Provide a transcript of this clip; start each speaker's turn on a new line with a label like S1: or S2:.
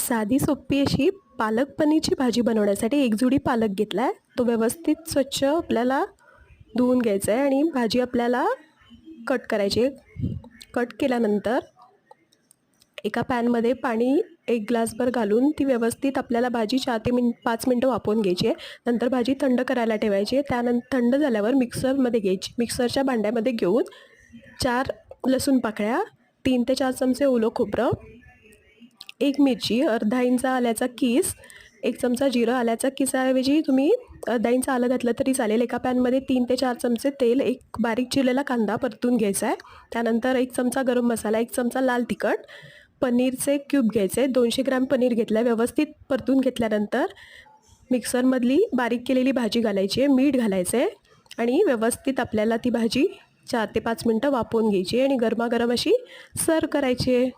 S1: साधी सोपी अशी पालक पनीरची भाजी बनवण्यासाठी एक जुडी पालक घेतला आहे तो व्यवस्थित स्वच्छ आपल्याला धुवून घ्यायचा आहे आणि भाजी आपल्याला कट करायची. कट केल्यानंतर एका पॅनमध्ये पाणी एक ग्लासभर घालून ती व्यवस्थित आपल्याला भाजी चार ते मिन पाच मिनटं वापरून घ्यायची आहे नंतर भाजी थंड करायला ठेवायची. आहे त्यानंतर थंड झाल्यावर मिक्सरमध्ये घ्यायची. मिक्सरच्या भांड्यामध्ये घेऊन चार लसूण पाकळ्या तीन ते चार चमचे ओलं खोबरं एक मिरची अर्धा इंच आल्याचा किस एक चमचा जिरं आल्याचा किसाऐवजी तुम्ही अर्धा इंच आलं घातलं तरी चालेल. एका पॅनमध्ये तीन ते चार चमचे तेल एक बारीक चिरलेला कांदा परतून घ्यायचा आहे. त्यानंतर एक चमचा गरम मसाला एक चमचा लाल तिखट पनीरचे क्यूब घ्यायचे. दोनशे ग्रॅम पनीर घेतलं आहे व्यवस्थित परतून घेतल्यानंतर मिक्सरमधली बारीक केलेली भाजी घालायची आहे मीठ घालायचं आहे आणि व्यवस्थित आपल्याला ती भाजी चार ते पाच मिनटं वापरून घ्यायची आहे आणि गरमागरम अशी सर्व करायची आहे.